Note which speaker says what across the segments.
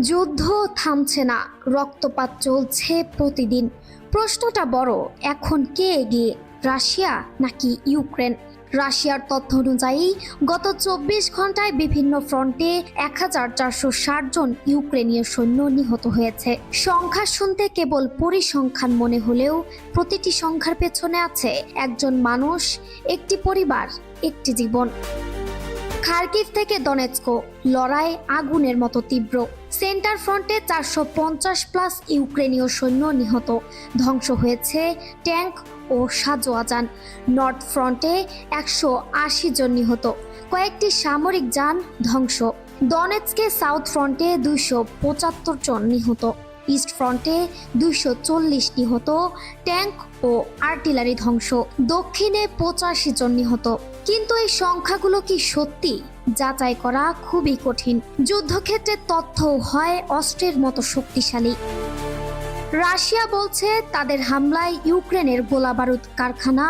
Speaker 1: যুদ্ধ থামছে না, রক্তপাত চলছে প্রতিদিন। প্রশ্নটা বড়, এখন কে এগিয়ে, রাশিয়া নাকি ইউক্রেন? রাশিয়ার তথ্য অনুযায়ী, গত চব্বিশ ঘন্টায় বিভিন্ন ফ্রন্টে এক হাজার চারশো ষাট জন ইউক্রেনীয় সৈন্য নিহত হয়েছে। সংখ্যা শুনতে কেবল পরিসংখ্যান মনে হলেও প্রতিটি সংখ্যার পেছনে আছে একজন মানুষ, একটি পরিবার, একটি জীবন। খার্কিভ থেকে দনেৎস্কো লড়াই আগুনের মতো তীব্র। সেন্টার ফ্রন্টে চারশো পঞ্চাশ প্লাস ইউক্রেনীয় সৈন্য নিহত। ধ্বংস হয়েছে ট্যাঙ্ক ও সাজোয়াজান। নর্থ ফ্রন্টে একশো আশি জন নিহত। কয়েকটি সামরিক যান ধ্বংস। দনেৎসকে সাউথ ফ্রন্টে দুইশো পঁচাত্তর জন নিহত। ইস্ট ফ্রন্টে দুইশো চল্লিশ নিহত ট্যাঙ্ক ও আর্টিলারি ধ্বংস। দক্ষিণে পঁচাশি জন নিহত। কিন্তু এই সংখ্যাগুলো কি সত্যি? যাচাই করা খুবই কঠিন। যুদ্ধক্ষেত্রে তথ্য হয় অস্ত্রের মতো শক্তিশালী। রাশিয়া বলছে তাদের হামলায় ইউক্রেনের গোলাবারুদ কারখানা,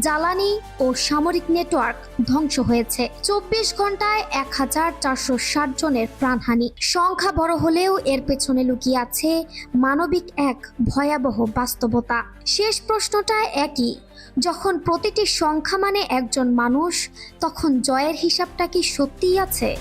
Speaker 1: জ্বালানি ও সামরিক নেটওয়ার্ক ধ্বংস হয়েছে। চব্বিশ ঘন্টায় এক হাজার চারশো ষাট জনের প্রাণহানি। সংখ্যা বড় হলেও এর পেছনে লুকিয়ে আছে মানবিক এক ভয়াবহ বাস্তবতা। শেষ প্রশ্নটা একই। যখন প্রতিটি সংখ্যা মানে একজন মানুষ, তখন জয়ের হিসাবটা কি সত্যিই আছে?